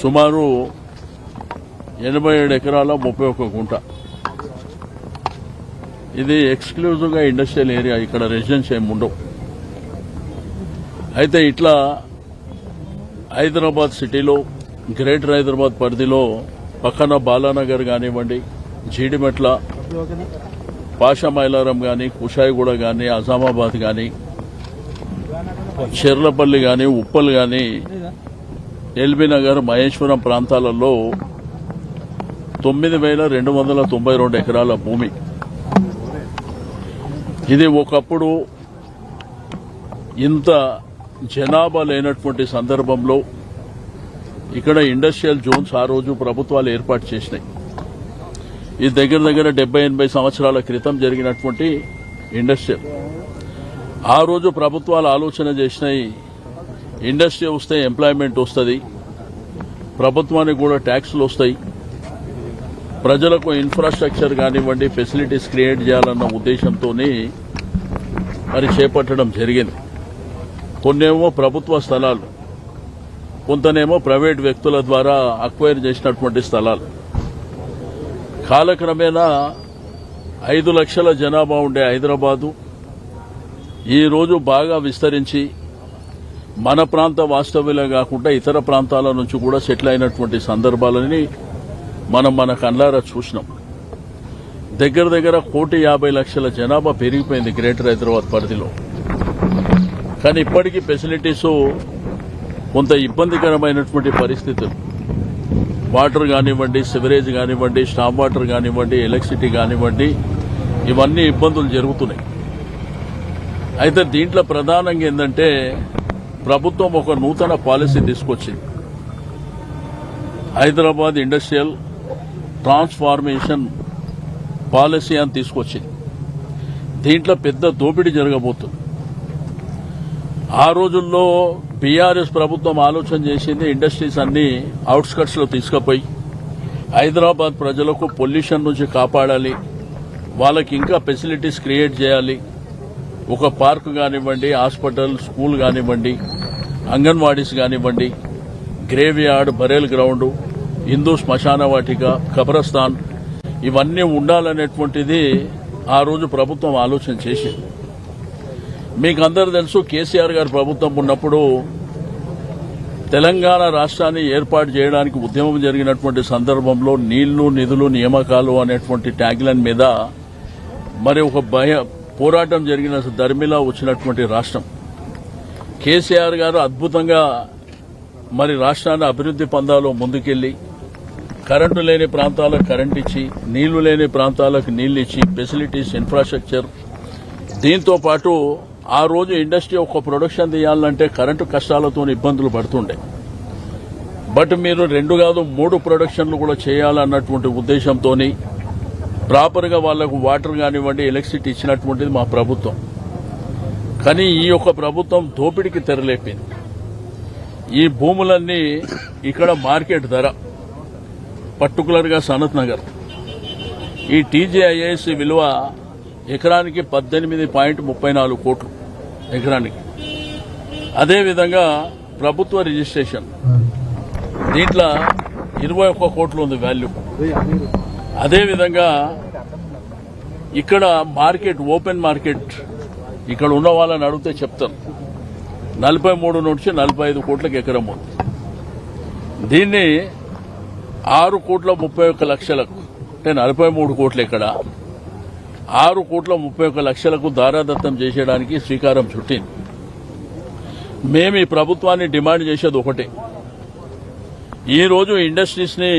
సుమారు ఎనభై ఏడు ఎకరాల ముప్పై ఒక్క గుంట. ఇది ఎక్స్క్లూజివ్గా ఇండస్ట్రియల్ ఏరియా ఇక్కడ రెసిడెన్స్ ఏమి ఉండవు. అయితే ఇట్లా హైదరాబాద్ సిటీలో గ్రేటర్ హైదరాబాద్ పరిధిలో పక్కన బాలానగర్ కానివ్వండి జీడిమెట్ల పాషా మైలారం కానీ కుషాయిగూడ కానీ అజామాబాద్ కానీ చెర్లపల్లి కానీ ఉప్పల్ కానీ ఎల్బీ నగర్ మహేశ్వరం ప్రాంతాలలో తొమ్మిది వేల రెండు వందల తొంభై రెండు ఎకరాల భూమి. ఇది ఒకప్పుడు ఇంత జనాభా లేనటువంటి సందర్భంలో ఇక్కడ ఇండస్ట్రియల్ జోన్స్ ఆ రోజు ప్రభుత్వాలు ఏర్పాటు చేసినాయి. ఇది దగ్గర దగ్గర డెబ్బై ఎనభై సంవత్సరాల క్రితం జరిగినటువంటి ఇండస్ట్రియల్. ఆ రోజు ప్రభుత్వాలు ఆలోచన చేసినాయి ఇండస్ట్రీ వస్తే ఎంప్లాయ్మెంట్ వస్తుంది ప్రభుత్వానికి కూడా ట్యాక్సులు వస్తాయి. ప్రజలకు ఇన్ఫ్రాస్ట్రక్చర్ కానివ్వండి ఫెసిలిటీస్ క్రియేట్ చేయాలన్న ఉద్దేశంతో మరి చేపట్టడం జరిగింది. కొన్నేమో ప్రభుత్వ స్థలాలు కొంతనేమో ప్రైవేట్ వ్యక్తుల ద్వారా అక్వైర్ చేసినటువంటి స్థలాలు. కాలక్రమేణా ఐదు లక్షల జనాభా ఉండే హైదరాబాదు ఈరోజు బాగా విస్తరించి మన ప్రాంత వాస్తవ్యులే కాకుండా ఇతర ప్రాంతాల నుంచి కూడా సెటిల్ అయినటువంటి సందర్భాలని మనం మన కళ్ళారా చూసినాం. దగ్గర దగ్గర కోటి యాభై లక్షల జనాభా పెరిగిపోయింది గ్రేటర్ హైదరాబాద్ పరిధిలో. కానీ ఇప్పటికీ ఫెసిలిటీస్ కొంత ఇబ్బందికరమైనటువంటి పరిస్థితులు. వాటర్ కానివ్వండి సివరేజ్ కానివ్వండి స్టాప్ వాటర్ కానివ్వండి ఎలక్ట్రిసిటీ కానివ్వండి ఇవన్నీ ఇబ్బందులు జరుగుతున్నాయి. అయితే దీంట్లో ప్రధానంగా ఏంటంటే ప్రభుత్వం ఒక నూతన పాలసీ తీసుకొచ్చింది. హైదరాబాద్ ఇండస్ట్రియల్ ట్రాన్స్ఫార్మేషన్ పాలసీ అని తీసుకొచ్చింది. దీంట్లో పెద్ద దోపిడీ జరగబోతుంది. ఆ రోజుల్లో బీఆర్ఎస్ ప్రభుత్వం ఆలోచన చేసింది ఇండస్ట్రీస్ అన్ని అవుట్స్కట్స్లో తీసుకుపోయి హైదరాబాద్ ప్రజలకు పొల్యూషన్ నుంచి కాపాడాలి వాళ్ళకి ఇంకా ఫెసిలిటీస్ క్రియేట్ చేయాలి ఒక పార్క్ కానివ్వండి హాస్పిటల్ స్కూల్ కానివ్వండి అంగన్వాడీస్ కానివ్వండి graveyard burial ground Hindu శ్మశాన వాటిక కబరస్థాన్ ఇవన్నీ ఉండాలనేటువంటిది ఆ రోజు ప్రభుత్వం ఆలోచన చేసింది. మీకు అందరు తెలుసు కేసీఆర్ గారు ప్రభుత్వం ఉన్నప్పుడు తెలంగాణ రాష్ట్రాన్ని ఏర్పాటు చేయడానికి ఉద్యమం జరిగినటువంటి సందర్భంలో నీళ్ళు నిధులు నియామకాలు అనేటువంటి ట్యాగ్లైన్ మీద మరి ఒక భయ పోరాటం జరిగిన ధర్మిలా వచ్చినటువంటి రాష్ట్రం. కేసీఆర్ గారు అద్భుతంగా మరి రాష్ట్రాన్ని అభివృద్ది పందాలో ముందుకెళ్ళి కరెంటు లేని ప్రాంతాలకు కరెంట్ ఇచ్చి నీళ్ళు లేని ప్రాంతాలకు నీళ్ళు ఇచ్చి ఫెసిలిటీస్ ఇన్ఫ్రాస్ట్రక్చర్ దీంతో పాటు ఆ రోజు ఇండస్ట్రీ ఒక ప్రొడక్షన్ తీయాలంటే కరెంటు కష్టాలతో ఇబ్బందులు పడుతుండే. బట్ మీరు రెండు కాదు మూడు ప్రొడక్షన్లు కూడా చేయాలన్నటువంటి ఉద్దేశంతో ప్రాపర్గా వాళ్ళకు వాటర్ కానివ్వండి ఎలక్ట్రిసిటీ ఇచ్చినటువంటిది మా ప్రభుత్వం. కానీ ఈ యొక్క ప్రభుత్వం దోపిడికి తెరలేపింది. ఈ భూములన్నీ ఇక్కడ మార్కెట్ ధర పర్టికులర్గా సనత్ నగర్. ఈ టీజీఐఎస్ విలువ ఎకరానికి పద్దెనిమిది పాయింట్ ముప్పై నాలుగు కోట్లు ఎకరానికి. అదేవిధంగా ప్రభుత్వ రిజిస్ట్రేషన్. దీంట్లో ఇరవై ఒక్క కోట్లు ఉంది వాల్యూ. అదేవిధంగా ఇక్కడ మార్కెట్ ఓపెన్ మార్కెట్ ఇక్కడ ఉన్న వాళ్ళని అడిగితే చెప్తారు నలభై మూడు నుంచి నలభై ఐదు కోట్లకు ఎకరం ఉంది. దీన్ని ఆరు కోట్ల ముప్పై ఒక్క లక్షలకు అంటే నలభై మూడు కోట్లు ఇక్కడ ఆరు కోట్ల ముప్పై ఒక్క లక్షలకు దారాదత్తం చేసేయడానికి శ్రీకారం చుట్టింది. మేము ఈ ప్రభుత్వాన్ని డిమాండ్ చేసేది ఒకటే. ఈరోజు ఇండస్ట్రీస్ని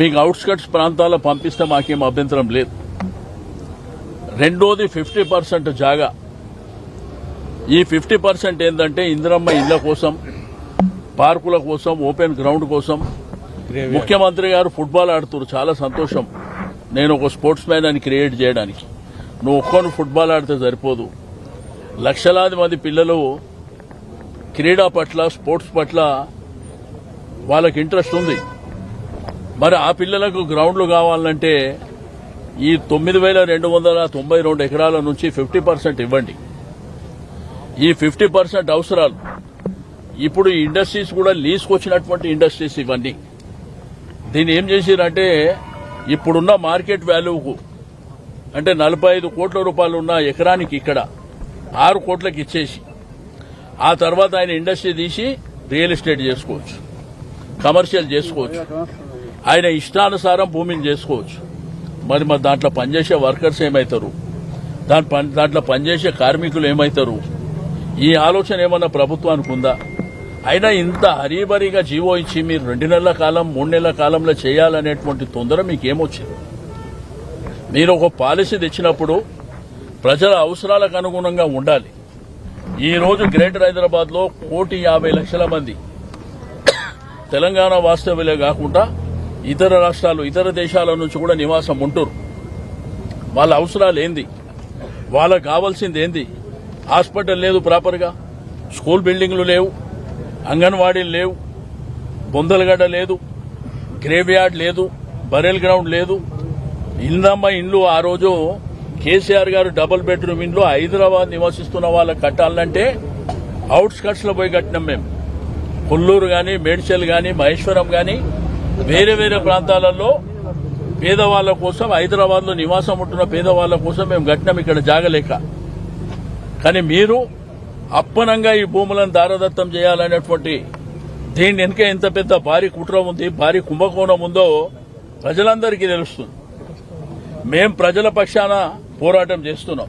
మీకు అవుట్స్కట్స్ ప్రాంతాల్లో పంపిస్తే మాకేం అభ్యంతరం లేదు. రెండోది ఫిఫ్టీ పర్సెంట్ జాగా. ఈ ఫిఫ్టీ పర్సెంట్ ఏంటంటే ఇందిరమ్మ ఇళ్ళ కోసం పార్కుల కోసం ఓపెన్ గ్రౌండ్ కోసం. ముఖ్యమంత్రి గారు ఫుట్బాల్ ఆడుతున్నారు చాలా సంతోషం. నేను ఒక స్పోర్ట్స్ మ్యాన్ అని క్రియేట్ చేయడానికి. నువ్వు ఒక్కను ఫుట్బాల్ ఆడితే సరిపోదు. లక్షలాది మంది పిల్లలు క్రీడా పట్ల స్పోర్ట్స్ పట్ల వాళ్ళకి ఇంట్రెస్ట్ ఉంది. మరి ఆ పిల్లలకు గ్రౌండ్లు కావాలంటే ఈ తొమ్మిది వేల రెండు వందల తొంభై రెండు ఎకరాల నుంచి ఫిఫ్టీ పర్సెంట్ ఇవ్వండి. ఈ ఫిఫ్టీ పర్సెంట్ అవసరాలు. ఇప్పుడు ఈ ఇండస్ట్రీస్ కూడా లీజ్కొచ్చినటువంటి ఇండస్ట్రీస్ ఇవన్నీ. దీన్ని ఏం చేసిరంటే ఇప్పుడున్న మార్కెట్ వాల్యూకు అంటే నలభై ఐదు కోట్ల రూపాయలు ఉన్న ఎకరానికి ఇక్కడ ఆరు కోట్లకు ఇచ్చేసి ఆ తర్వాత ఆయన ఇండస్ట్రీ తీసి రియల్ ఎస్టేట్ చేసుకోవచ్చు. కమర్షియల్ చేసుకోవచ్చు. ఆయన ఇష్టానుసారం భూమిని చేసుకోవచ్చు. మరి మరి దాంట్లో పనిచేసే వర్కర్స్ ఏమవుతారు దాని పని దాంట్లో పనిచేసే కార్మికులు ఏమవుతారు ఈ ఆలోచన ఏమన్నా ప్రభుత్వానికి ఉందా అయినా ఇంత హరీబరీగా జీవో ఇచ్చి మీరు రెండు నెలల కాలం మూడు నెలల కాలంలో చేయాలనేటువంటి తొందర మీకు ఏమొచ్చింది మీరు ఒక పాలసీ తెచ్చినప్పుడు ప్రజల అవసరాలకు అనుగుణంగా ఉండాలి. ఈ రోజు గ్రేటర్ హైదరాబాద్లో కోటి యాభై లక్షల మంది. తెలంగాణ వాస్తవ్యులే కాకుండా ఇతర రాష్ట్రాలు ఇతర దేశాల నుంచి కూడా నివాసం ఉంటురు. వాళ్ళ అవసరాలు ఏంది? వాళ్ళకు కావాల్సింది ఏంది? హాస్పిటల్ లేదు ప్రాపర్గా స్కూల్ బిల్డింగ్లు లేవు అంగన్వాడీలు లేవు బొందలగడ్డ లేదు గ్రేవ్ యార్డ్ లేదు బరెల్ గ్రౌండ్ లేదు. ఇందమ్మ ఇండ్లు ఆ రోజు కేసీఆర్ గారు డబుల్ బెడ్రూమ్ ఇండ్లు హైదరాబాద్ నివసిస్తున్న వాళ్ళకి కట్టాలంటే అవుట్స్కట్స్లో పోయి కట్టినాం మేము. కొల్లూరు కానీ మేడ్చల్ కానీ మహేశ్వరం కానీ వేరే వేరే ప్రాంతాలలో పేదవాళ్ళ కోసం హైదరాబాద్లో నివాసం ఉంటున్న పేదవాళ్ళ కోసం మేము కట్టినాం ఇక్కడ జాగలేక. కానీ మీరు అప్పనంగా ఈ భూములను దారదత్తం చేయాలనేటువంటి దీని వెనుక ఎంత పెద్ద భారీ కుట్ర ఉంది భారీ కుంభకోణం ఉందో ప్రజలందరికీ తెలుస్తుంది. మేం ప్రజల పక్షాన పోరాటం చేస్తున్నాం.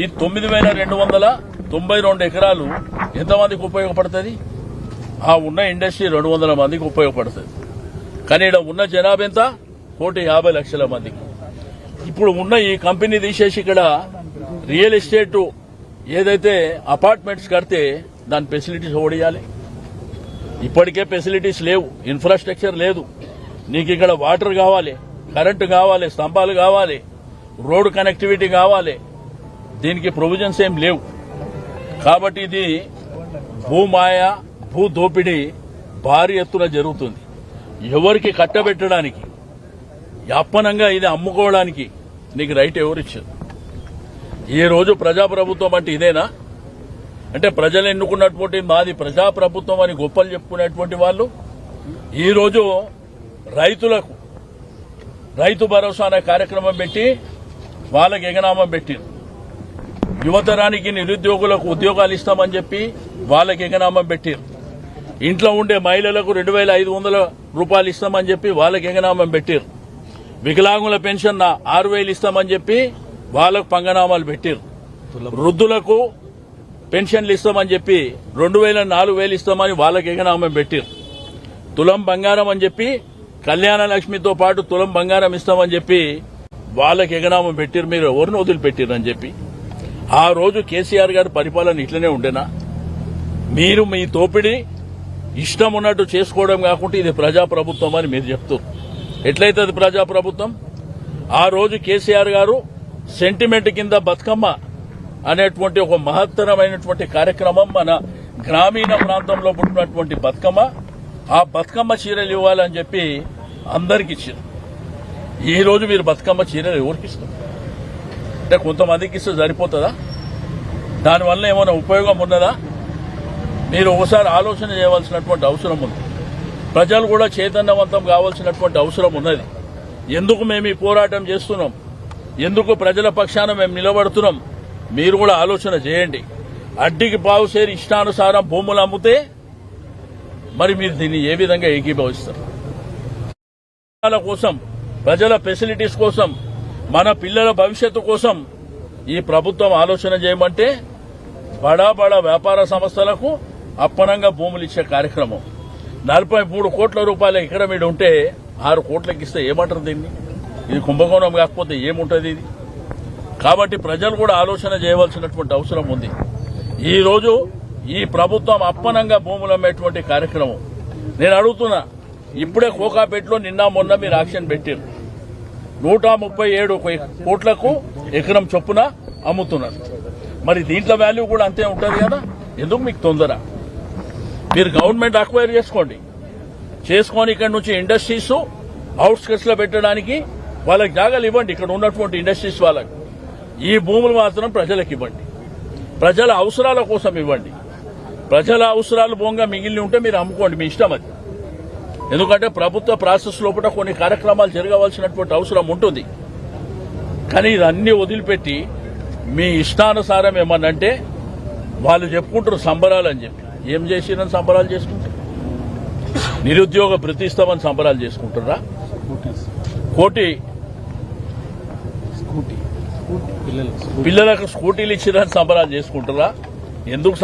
ఈ తొమ్మిది వేల రెండు వందల తొంభై రెండు ఎకరాలు ఎంతమందికి ఉపయోగపడుతుంది? ఆ ఉన్న ఇండస్ట్రీ రెండు వందల మందికి ఉపయోగపడుతుంది. కానీ ఇక్కడ ఉన్న జనాభా ఎంత? కోటి యాభై లక్షల మంది. ఇప్పుడు ఉన్న ఈ కంపెనీ తీసేసి ఇక్కడ రియల్ ఎస్టేట్ ఏదైతే అపార్ట్మెంట్స్ కడితే దాని ఫెసిలిటీస్ ఓడియాలి. ఇప్పటికే ఫెసిలిటీస్ లేవు. ఇన్ఫ్రాస్ట్రక్చర్ లేదు. నీకు ఇక్కడ వాటర్ కావాలి కరెంటు కావాలి స్తంభాలు కావాలి రోడ్ కనెక్టివిటీ కావాలి. దీనికి ప్రొవిజన్స్ ఏం లేవు. కాబట్టి ఇది భూమాయ భూ దోపిడీ భారీ ఎత్తున జరుగుతుంది. ఎవరికి కట్టబెట్టడానికి యాపనంగా ఇది అమ్ముకోవడానికి నీకు రైట్ ఎవరిచ్చారు? ఈ రోజు ప్రజాప్రభుత్వం అంటే ఇదేనా? అంటే ప్రజలు ఎన్నుకున్నటువంటి మాది ప్రజాప్రభుత్వం అని గొప్పలు చెప్పుకునేటువంటి వాళ్ళు ఈరోజు రైతులకు రైతు భరోసా అనే కార్యక్రమం పెట్టి వాళ్ళకి ఎగనామం పెట్టింది యువతరానికి నిరుద్యోగులకు ఉద్యోగాలు ఇస్తామని చెప్పి వాళ్ళకి ఎగనామం పెట్టారు. ఇంట్లో ఉండే మహిళలకు రెండు వేల ఐదు వందల రూపాయలు ఇస్తామని చెప్పి వాళ్ళకి ఎగనామం పెట్టారు. వికలాంగుల పెన్షన్ ఆరు వేలు ఇస్తామని చెప్పి వాళ్ళకు పంగనామాలు పెట్టారు. వృద్ధులకు పెన్షన్లు ఇస్తామని చెప్పి రెండు వేల నాలుగు వేలు ఇస్తామని వాళ్ళకి ఎగనామం పెట్టారు. తులం బంగారం అని చెప్పి కళ్యాణ లక్ష్మితో పాటు తులం బంగారం ఇస్తామని చెప్పి వాళ్ళకి ఎగనామం పెట్టారు. మీరు ఎవరిని వదిలిపెట్టారు అని చెప్పి. ఆ రోజు కేసీఆర్ గారి పరిపాలన ఇట్లనే ఉండేనా? మీరు మీ తోపిడి ఇష్టం ఉన్నట్టు చేసుకోవడం కాకుండా ఇది ప్రజాప్రభుత్వం అని మీరు చెప్తారు ఎట్లయితే అది ప్రజాప్రభుత్వం? ఆ రోజు కేసీఆర్ గారు సెంటిమెంట్ కింద బతుకమ్మ అనేటువంటి ఒక మహత్తరమైనటువంటి కార్యక్రమం మన గ్రామీణ ప్రాంతంలో పుట్టినటువంటి బతుకమ్మ. ఆ బతుకమ్మ చీరలు ఇవ్వాలని చెప్పి అందరికి ఇచ్చారు. ఈ రోజు మీరు బతుకమ్మ చీరలు ఎవరికి ఇస్తారు? అంటే కొంతమందికి ఇస్తే సరిపోతుందా? దానివల్ల ఏమైనా ఉపయోగం ఉన్నదా? మీరు ఒకసారి ఆలోచన చేయవలసినటువంటి అవసరం ఉంది. ప్రజలు కూడా చైతన్యవంతం కావాల్సినటువంటి అవసరం ఉన్నది. ఎందుకు మేము ఈ పోరాటం చేస్తున్నాం? ఎందుకు ప్రజల పక్షాన మేము నిలబడుతున్నాం? మీరు కూడా ఆలోచన చేయండి. అడ్డికి బావుసేరి ఇష్టానుసారం భూములు అమ్మితే మరి మీరు దీన్ని ఏ విధంగా ఏకీభవిస్తారు? ప్రజల కోసం ప్రజల ఫెసిలిటీస్ కోసం మన పిల్లల భవిష్యత్తు కోసం ఈ ప్రభుత్వం ఆలోచన చేయమంటే బడా బడా వ్యాపార సంస్థలకు అప్పనంగా భూములు ఇచ్చే కార్యక్రమం. నలభై మూడు కోట్ల రూపాయల ఇక్కడ మీద ఉంటే ఆరు కోట్లకి ఇస్తే ఏమంటారు దీన్ని? ఇది కుంభకోణం కాకపోతే ఏముంటుంది ఇది? కాబట్టి ప్రజలు కూడా ఆలోచన చేయవలసినటువంటి అవసరం ఉంది. ఈరోజు ఈ ప్రభుత్వం అప్పనంగా భూములు అమ్మేటువంటి కార్యక్రమం. నేను అడుగుతున్నా ఇప్పుడే కోకాపేటలో నిన్న మొన్న మీరు యాక్షన్ పెట్టారు. నూట ముప్పై ఏడు కోట్లకు ఎకరం చొప్పున అమ్ముతున్నారు. మరి దీంట్లో వాల్యూ కూడా అంతే ఉంటుంది కదా? ఎందుకు మీకు తొందర? మీరు గవర్నమెంట్ అక్వైర్ చేసుకోండి. చేసుకొని ఇక్కడ నుంచి ఇండస్ట్రీస్ అవుట్స్కట్స్లో పెట్టడానికి వాళ్ళకి జాగాలు ఇవ్వండి. ఇక్కడ ఉన్నటువంటి ఇండస్ట్రీస్ వాళ్ళకి. ఈ భూములు మాత్రం ప్రజలకు ఇవ్వండి. ప్రజల అవసరాల కోసం ఇవ్వండి. ప్రజల అవసరాలు బోంగా మిగిలి ఉంటే మీరు అమ్ముకోండి. మీ ఇష్టం అది. ఎందుకంటే ప్రభుత్వ ప్రాసెస్ లోపల కొన్ని కార్యక్రమాలు జరగవలసినటువంటి అవసరం ఉంటుంది. కానీ ఇదన్నీ వదిలిపెట్టి మీ ఇష్టానుసారం ఏమన్నంటే వాళ్ళు చెప్పుకుంటారు సంబరాలు అని చెప్పి. ఏం చేసిరని సంబరాలు చేసుకుంటారు నిరుద్యోగ ప్రతిస్తామని సంబరాలు చేసుకుంటారా కోటి. పిల్లలకు స్కూటీలు ఇచ్చిరని సంబరాలు చేసుకుంటారా ఎందుకు